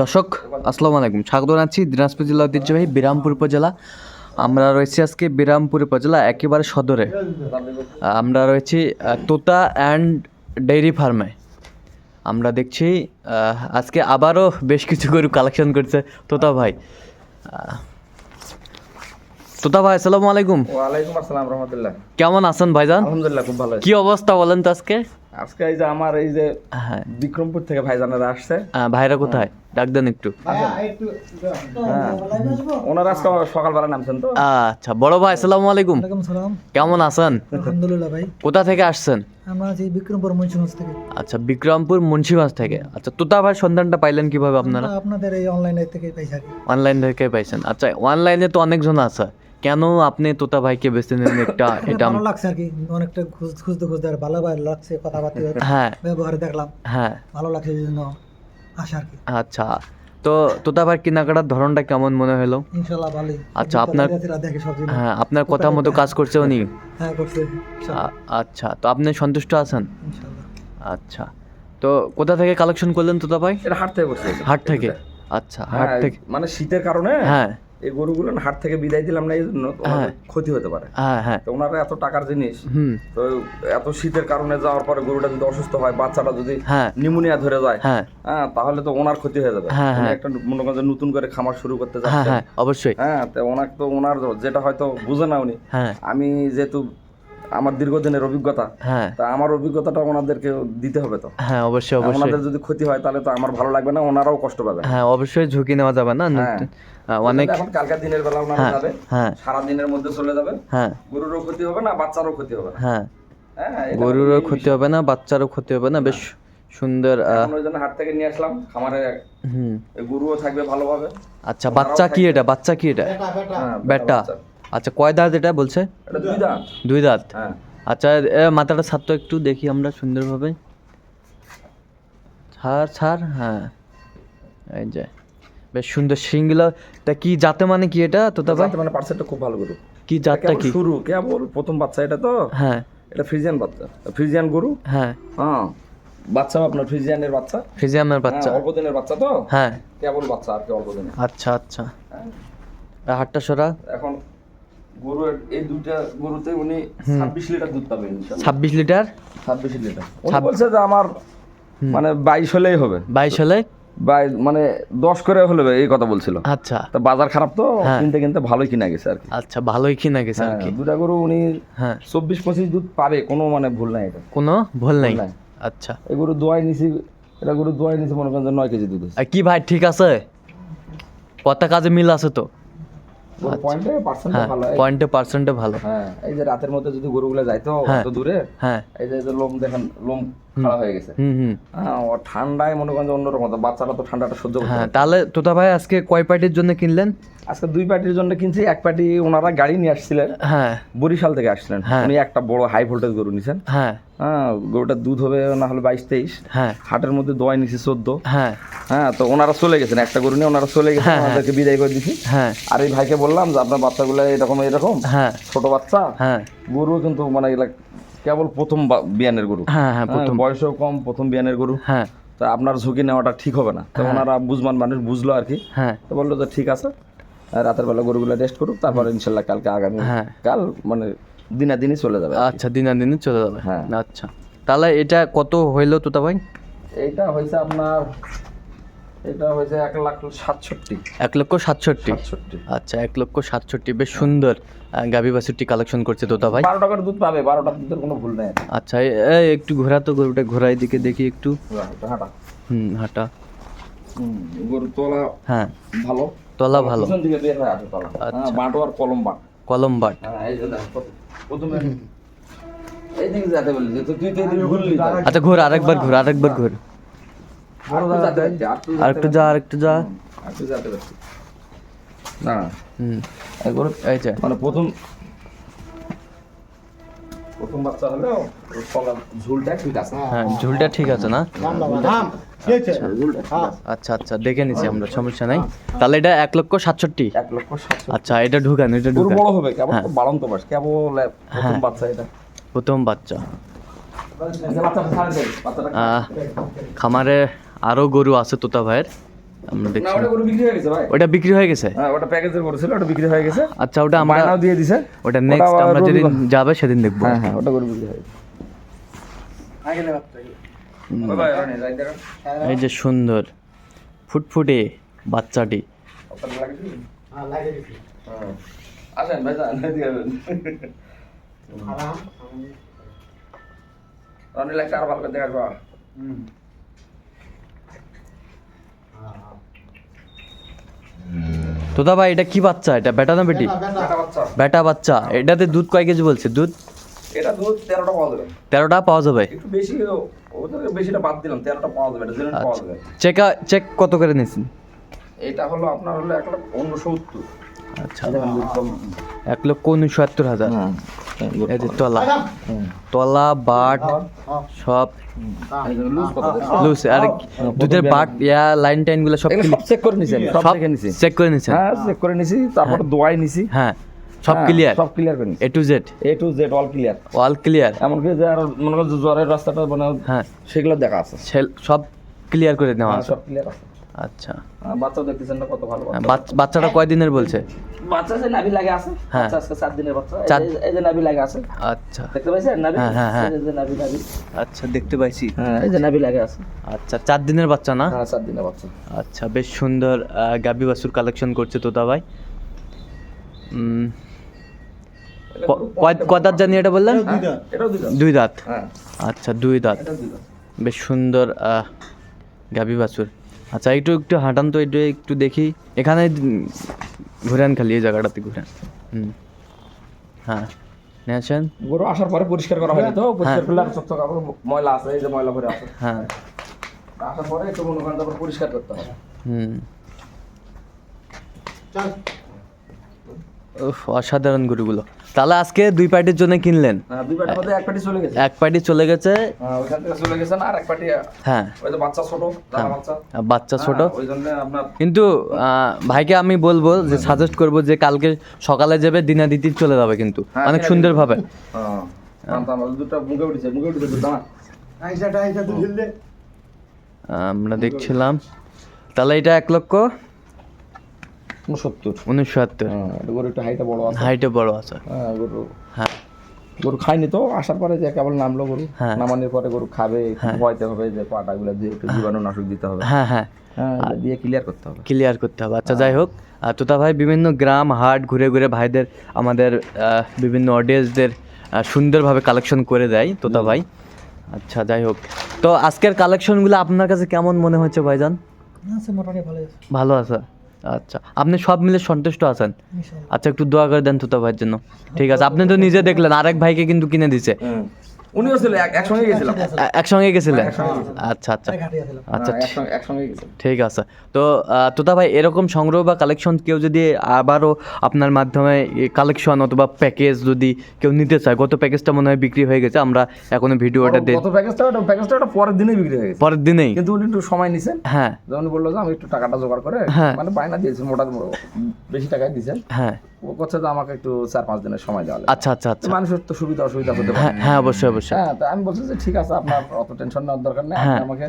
দর্শক আসসালামু আলাইকুম। স্বাগত জানাচ্ছি দিনাজপুর জেলা ঐতিহ্যবাহী বিরামপুর উপজেলা। আমরা রয়েছি আজকে বিরামপুর উপজেলা একেবারে সদরে। আমরা রয়েছি তোতা অ্যান্ড ডেইরি ফার্মে। আমরা দেখছি আজকে আবারও বেশ কিছু গরু কালেকশন করছে তোতা ভাই। তোতা ভাই আসসালামু আলাইকুম। ওয়ালাইকুম আসসালাম রহমতুল্লাহ। কেমন আছেন ভাইজান? আলহামদুলিল্লাহ খুব ভালো কি অবস্থা বলেন তো আজকে? আজকে এই যে আমার এই যে হ্যাঁ। বিক্রমপুর থেকে ভাইজানেরা আসছে। ভাইরা কোথায়? ডাক দেন একটু। হ্যাঁ ওনারা আজকে সকালবেলা নামছেন তো। আচ্ছা বড় ভাই আসসালামু আলাইকুম। কেমন আছেন? আলহামদুলিল্লাহ ভাই। কোথা থেকে আসছেন? আমরা আছি বিক্রমপুর মঞ্চগঞ্জ থেকে। আচ্ছা বিক্রমপুর মুন্সিগঞ্জ থেকে। আচ্ছা তোতা ভাই সন্ধানটা পাইলেন কীভাবে আপনারা? আপনাদের এই অনলাইনে থেকে পাইছি আর কি। অনলাইন থেকে পাইছেন। আচ্ছা অনলাইনে তো অনেকজন আছে। কেন আপনি তোতা ভাইকে বেছে নিলেন একটা এটা ভালো লাগছে আর কি অনেকটা খুঁজ- খুঁজতে খুঁজতে আর ভালো ভালো লাগছে কথাবার্তা হ্যাঁ। ব্যবহারে দেখলাম। হ্যাঁ। ভালো লাগছে এই জন্য আসা আর কি। আচ্ছা তো তোতা ভাই কেনাকাটার ধরনটা কেমন মনে হলো? ইনশাল্লাহ ভালোই। আচ্ছা, আপনার- দেখে সব জিনিস। হ্যাঁ আপনার কথা মতো কাজ করছে উনি? হ্যাঁ করছে। আচ্ছা তো আপনি সন্তুষ্ট আছেন? ইনশাল্লাহ। আচ্ছা তো কোথা থেকে কালেকশন করলেন তোতা ভাই এটা হাট থেকে করছে। হাট থেকে? আচ্ছা হাট হ্যাঁ, থেকে মানে শীতের কারণে? হ্যাঁ। এই গরুগুলো না হাট থেকে বিদায় দিলাম না এই জন্য হ্যাঁ। ক্ষতি হতে পারে। হ্যাঁ হ্যাঁ। তো ওনারা এত টাকার জিনিস তো এত শীতের কারণে যাওয়ার পরে গরুটা যদি অসুস্থ হয় বাচ্চাটা যদি নিমোনিয়া নিউমোনিয়া ধরে যায় হ্যাঁ। তাহলে তো ওনার ক্ষতি হয়ে যাবে। একটা মনে করেন নতুন করে খামার শুরু করতে যাচ্ছে অবশ্যই। হ্যাঁ তো ওনার তো ওনার যেটা হয়তো বুঝে না উনি। আমি যেহেতু আমার দীর্ঘদিনের অভিজ্ঞতা হ্যাঁ। তা আমার অভিজ্ঞতাটা ওনাদেরকে দিতে হবে তো। হ্যাঁ অবশ্যই অবশ্যই। ওনাদের যদি ক্ষতি হয় তাহলে তো আমার ভালো লাগবে না ওনারাও কষ্ট পাবে হ্যাঁ অবশ্যই ঝুঁকি নেওয়া যাবে না। হ্যাঁ। অনেক এখন কালকা দিনের বেলা ওনারা হ্যাঁ যাবে হ্যাঁ। সারা দিনের মধ্যে চলে যাবে। হ্যাঁ। গরুরও ক্ষতি হবে না বাচ্চারও ক্ষতি হবে না। হ্যাঁ। হ্যাঁ গরুরও ক্ষতি হবে না বাচ্চারও ক্ষতি হবে না। বেশ সুন্দর আহ, ওই জন্য হাট থেকে নিয়ে আসলাম খামারে হুম। গরুও থাকবে ভালোভাবে। আচ্ছা বাচ্চা কি এটা? বাচ্চা কি এটা? বেটা। আচ্ছা কয় দাঁত এটা বলছে? দুই দাঁত। দুই দাঁত। হ্যাঁ। আচ্ছা মাথাটা ছাড় তো একটু দেখি আমরা সুন্দরভাবে। ছাড় ছাড় হ্যাঁ। এই যে বেশ সুন্দর সিংগুলো তা কি জাতে মানে কি এটা তোতা ভাই? মানে পার্সেলটা খুব ভালো গরু। কি জাতটা কি? শুরু কেবল প্রথম বাচ্চা এটা তো? হ্যাঁ। এটা ফ্রিজিয়ান বাচ্চা। ফ্রিজিয়ান গরু? হ্যাঁ। হ্যাঁ। বাচ্চা আপনার ফ্রিজিয়ানের বাচ্চা? বাচ্চা হ্যাঁ, অল্প দিনের বাচ্চা তো? হ্যাঁ। কেবল বাচ্চা আর কি অল্প দিনের আচ্ছা। আচ্ছা হাটটা সরা। এখন গরু এই দুইটা গরুতে উনি ছাব্বিশ লিটার দুধ পাবেন ইনশাল্লাহ। ছাব্বিশ লিটার? ছাব্বিশ লিটার। উনি বলছে যে আমার মানে বাইশ হলেই হবে। বাইশ হলে? বাই মানে দশ করে হলে এই কথা বলছিল। আচ্ছা। তা বাজার খারাপ তো হ্যাঁ। কিনতে কিনতে ভালোই কিনা গেছে আর কি। আচ্ছা ভালোই কিনা গেছে আর হ্যাঁ, কি। দুটা গরু উনি হ্যাঁ। চব্বিশ পঁচিশ দুধ পাবে কোনো মানে ভুল নাই এটা। কোনো ভুল নাই। আচ্ছা। এই গরু দোয়াই নিছি এটা গরু দোয়াই নিছি মনে করেন যে নয় কেজি দুধ আছে। কি ভাই ঠিক আছে? কথা কাজে মিল আছে তো? পয়েন্টে পার্সেন্ট হ্যাঁ ভালো। এই- পয়েন্টে পার্সেন্টে ভালো। হ্যাঁ এই যে রাতের মধ্যে যদি গরুগুলো যাইতো হ্যাঁ। অত দূরে হ্যাঁ। এই যে লোম দেখেন লোম খাড়া হয়ে গেছে। হুম হুম। ও ঠান্ডায় মনে করেন অন্যরকম বাচ্চারা তো ঠান্ডাটা সহ্য করতে হ্যাঁ তাহলে তোতা ভাই আজকে কয় পার্টির জন্য কিনলেন? আজকে দুই পার্টির জন্য কিনছি এক পার্টি ওনারা গাড়ি নিয়ে আসছিলেন হ্যাঁ। বরিশাল থেকে আসছিলেন। হ্যাঁ। উনি একটা বড় হাই ভোল্টেজ গরু নিছেন। হ্যাঁ। হ্যাঁ গরুটার দুধ হবে না হলে বাইশ তেইশ। হ্যাঁ। হাটের মধ্যে দোয়াই নিছি চোদ্দ। হ্যাঁ। হ্যাঁ তো ওনারা চলে গেছেন একটা গরু নিয়ে ওনারা চলে গেছেন। ওনাদেরকে বিদায় করে দিছি। হ্যাঁ। আর এই ভাইকে বললাম যে আপনার বাচ্চাগুলো এরকম এরকম। হ্যাঁ। ছোট বাচ্চা হ্যাঁ। গরু কিন্তু মানে এগুলা কেবল প্রথম বিয়ানের গরু। হ্যাঁ হ্যাঁ হ্যাঁ, প্রথম। বয়সও কম প্রথম বিয়ানের গরু। হ্যাঁ। তা আপনার ঝুঁকি নেওয়াটা ঠিক হবে না। তো ওনারা বুঝমান মানুষ বুঝলো আর কি। হ্যাঁ। তো বলল যে ঠিক আছে আর রাতের বেলা গরুগুলো রেস্ট করুক তারপর ইনশাল্লাহ কালকে আগামী হ্যাঁ। কাল মানে দিনাদিনই চলে যাবে আচ্ছা দিনাদিনে চলে যাবে। হ্যাঁ। আচ্ছা। তাহলে এটা কত হইল তোতা ভাই? এইটা হয়েছে আপনার এটা হয়েছে এক লাখ সাতষট্টি। এক লক্ষ সাতষট্টি? আচ্ছা এক লক্ষ সাতষট্টি। বেশ সুন্দর গাভী বাছুরটি কালেকশন করছে তোতা ভাই। বারো টাকার দুধ পাবে বারোটা দুধের কোনো ভুল নেই। আচ্ছা এই একটু ঘোরা তো গরুটা ঘোরাই দিকে দেখি একটু। হাঁটা হুম হাঁটা। গরু তোলা হ্যাঁ। ভালো। তলা ভালো। দিকে বের হয়ে তলা। আর কলম বাঁট। কলম বাট। হ্যাঁ প্রথম-। আচ্ছা ঘোর আরেকবার ঘোর আরেকবার ঘোর। যা না। হুম। এই যে মানে প্রথম প্রথম বাচ্চা হলেও ঝুলটা ঠিক আছে হ্যাঁ ঝুলটা ঠিক আছে না। আচ্ছা আচ্ছা দেখে নিছি আমরা সমস্যা নাই। তাহলে এটা এক লক্ষ সাতষট্টি। এক লক্ষ আচ্ছা এটা ঢুকান এটা ঢুকান। বড় হবে কেবল হ্যাঁ। বাড়ন্ত মাস কেবল প্রথম হ্যাঁ। বাচ্চা এটা। প্রথম বাচ্চা। আহ, খামারে আরও গরু আছে তোতা ভাইয়ের। আমরা দেখছি। ওটা গরু বিক্রি হয়ে গেছে ভাই। ওটা বিক্রি হয়ে গেছে? হ্যাঁ ওটা প্যাকেজের গরু ছিল ওটা বিক্রি হয়ে গেছে। আচ্ছা ওটা আমরা দিয়ে দিছে। ওটা নেক্সট আমরা যেদিন যাবে সেদিন দেখব। হ্যাঁ হ্যাঁ ওটা গরু বিক্রি হয়ে গেছে। এই যে সুন্দর ফুটফুটে বাচ্চাটি? হ্যাঁ হ্যাঁ। আসেন ভাই যান, এদিকে আসেন। আরাম রানি লাইটটা আরও ভালো করে দেখাবো হুম হ্যাঁ তোদা ভাই এটা কি বাচ্চা? এটা বেটা না বেটি? বেটা বাচ্চা। এটাতে দুধ কয় কেজি বলছে? দুধ? এটা দুধ তেরোটা পাওয়া যাবে। তেরোটা পাওয়া যাবে? একটু বেশি ওদেরকে বেশিটা বাদ দিলাম তেরোটা পাওয়া যাবে এটা পাওয়া আচ্ছা। যাবে। চেকা চেক কত করে নিয়েছেন? এটা হলো আপনার হলো এক লাখ উনসত্তর। আচ্ছা। এক লক্ষ উনসত্তর হাজার। এই যে তলা। তলা বাট সব। লুজ আর দুধের বাট ইয়া লাইন টাইনগুলো সব চেক করে নিছি আমি, সব দেখে নিছি। চেক করে নিছেন। হ্যাঁ চেক করে নিছি তারপর দোয়াই নিছি। হ্যাঁ সব হ্যাঁ, ক্লিয়ার সব ক্লিয়ার করে A to Z A to Z all clear all clear এমনকি যে আর মনে করো যে জ্বরের রাস্তাটা মানে হ্যাঁ সেগুলো দেখা আছে। সব ক্লিয়ার করে নেওয়া হ্যাঁ, আছে। সব ক্লিয়ার আছে। আচ্ছা। বাচ্চা দেখতেছেন না কত ভালো হ্যাঁ, বাচ্চা। বাচ- বাচ্চাটা কয় দিনের বলছে? বাচ্চা যে নাভি লাগে আছে। হ্যাঁ। বাচ্চা আজকে সাত দিনের বাচ্চা। এই চার- যে- নাভি লাগে আছে। আচ্ছা। দেখতে পাইছেন নাভি? হ্যাঁ, হ্যাঁ, হ্যাঁ। এই যে নাভি নাভি। আচ্ছা দেখতে পাইছি। হ্যাঁ এই যে নাভি লাগে আছে। আচ্ছা চার দিনের বাচ্চা না? হ্যাঁ সাত দিনের বাচ্চা। আচ্ছা বেশ সুন্দর গাবি বাছুর কালেকশন করছে তোতা ভাই। কয় কয় দাঁত জানি এটা বললেন? দুই দাঁত। হ্যাঁ। আচ্ছা দুই দাঁত। বেশ সুন্দর আহ, গাবি বাছুর। আচ্ছা একটু একটু হাঁটান তো একটু একটু দেখি। এখানে ঘুরেন খালি এই জায়গাটাতে ঘুরেন। হুম। হ্যাঁ। নিয়েছেন গরু আসার পরে পরিষ্কার করা হয়নি তো? পরিষ্কার করলে আর চকচক আবার ময়লা আছে এই যে ময়লা ভরে আছে। হ্যাঁ। আসার পরে একটু মনে করেন তারপর পরিষ্কার করতে হবে। হুম। চল। অসাধারণ গরুগুলো। তাহলে আজকে দুই পার্টির জন্য কিনলেন? হ্যাঁ দুই পাটি মধ্যে এক পাটি চলে গেছে। এক পার্টি চলে গেছে। হ্যাঁ ওইখান থেকে চলে গেছেন আর এক পাটি হ্যাঁ। ওই যে বাচ্চা ছোট বাচ্চা। বাচ্চা ছোট। হ্যাঁ, ওই জন্য আপনার কিন্তু ভাইকে আমি বলব যে সাজেস্ট করব যে কালকে সকালে যাবে দিনাদিতি চলে যাবে কিন্তু। হ্যাঁ, অনেক হ্যাঁ দানা দানা দানা ঢিল দে। আমরা দেখছিলাম। তাহলে এটা এক লক্ষ। উনসত্তর। উনসত্তর। হ্যাঁ গরু একটু হাইটটা বড় আছে। হাইটে বড় আছে। হ্যাঁ গরু হ্যাঁ। গরু খায়নি তো আসার পরে যে কেবল নামলো গরু। হ্যাঁ। নামানোর পরে গরু খাবে ভয়তে হবে যে পাটা গুলো দিয়ে একটু জীবাণু নাশক দিতে হবে। হ্যাঁ হ্যাঁ। হ্যাঁ দিয়ে ক্লিয়ার করতে হবে। ক্লিয়ার করতে হবে। আচ্ছা যাই হোক আর তোতা ভাই বিভিন্ন গ্রাম হাট ঘুরে ঘুরে ভাইদের আমাদের বিভিন্ন অডিয়েন্সদের সুন্দরভাবে কালেকশন করে দেয় তোতা ভাই। আচ্ছা যাই হোক। তো আজকের কালেকশনগুলো আপনার কাছে কেমন মনে হচ্ছে ভাইজান? মোটামুটি ভালো আছে? আচ্ছা আপনি সব মিলে সন্তুষ্ট আছেন? আচ্ছা একটু দোয়া করে দেন তুতা ভাইয়ের জন্য। ঠিক আছে আপনি তো নিজে দেখলেন আরেক ভাইকে কিন্তু কিনে দিছে। উনিও ছিল একসঙ্গে গেছিলাম। একসঙ্গে গেছিলেন? আচ্ছা আচ্ছা। আচ্ছা হ্যাঁ, গেছিলাম। ঠিক আছে। তো তোতা ভাই এরকম সংগ্রহ বা কালেকশন কেউ যদি আবারও আপনার মাধ্যমে কালেকশন অথবা প্যাকেজ যদি কেউ নিতে চায় গত প্যাকেজটা মনে হয় বিক্রি হয়ে গেছে আমরা এখনও ভিডিওটা দিই কত প্যাকেজটা প্যাকেজটা পরের দিনেই বিক্রি হয়ে গেছে। পরের দিনেই? কিন্তু উনি একটু সময় নিছেন। হ্যাঁ। যখন বলল যে আমি একটু টাকাটা জোগাড় করে হ্যাঁ। মানে বায়না দিয়েছি মোটা বেশি টাকায় দিয়েছেন হ্যাঁ। ও করছে যে আমাকে একটু চার পাঁচ দিনের সময় দেওয়া আচ্ছা আচ্ছা আচ্ছা। মানুষের তো সুবিধা অসুবিধা হতে পারে। হ্যাঁ হ্যাঁ অবশ্যই অবশ্যই। হ্যাঁ তো আমি বলছি যে ঠিক আছে আপনার অত টেনশন নেওয়ার দরকার নেই। আপনি হ্যাঁ। আমাকে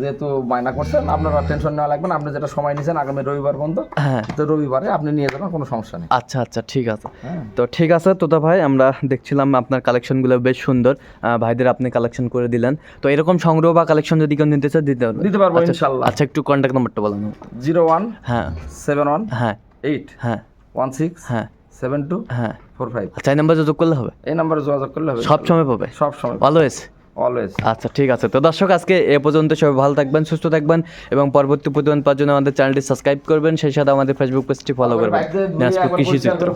যেহেতু বায়না করছেন আপনার টেনশন নেওয়া লাগবে না। আপনি যেটা সময় নিয়েছেন আগামী রবিবার পর্যন্ত হ্যাঁ। তো রবিবারে আপনি নিয়ে যাবেন কোনো সমস্যা নেই। আচ্ছা আচ্ছা ঠিক আছে। হ্যাঁ। তো ঠিক আছে তোতা ভাই আমরা দেখছিলাম আপনার কালেকশনগুলো বেশ সুন্দর। ভাইদের আপনি কালেকশন করে দিলেন। তো এরকম সংগ্রহ বা কালেকশন যদি কেউ নিতে চায় দিতে পারবে দিতে পারব আচ্ছা, ইনশাল্লাহ। আচ্ছা একটু কন্ট্যাক্ট নাম্বারটা বলেন। জিরো ওয়ান হ্যাঁ। সেভেন ওয়ান হ্যাঁ। এইট হ্যাঁ। ওয়ান সিক্স হ্যাঁ। সেভেন টু হ্যাঁ। ফোর ফাইভ আচ্ছা এই নাম্বার যোগাযোগ করলে হবে? এই নাম্বারে যোগাযোগ করলে হবে। সব সময় পাবে? সব সময় অলওয়েজ অলওয়েজ আচ্ছা ঠিক আছে। তো দর্শক আজকে এ পর্যন্ত সবাই ভালো থাকবেন সুস্থ থাকবেন এবং পরবর্তী প্রতিবেদন পাওয়ার জন্য আমাদের চ্যানেলটি সাবস্ক্রাইব করবেন। সেই সাথে আমাদের ফেসবুক পেজটি ফলো করবেন। কৃষি চিত্র।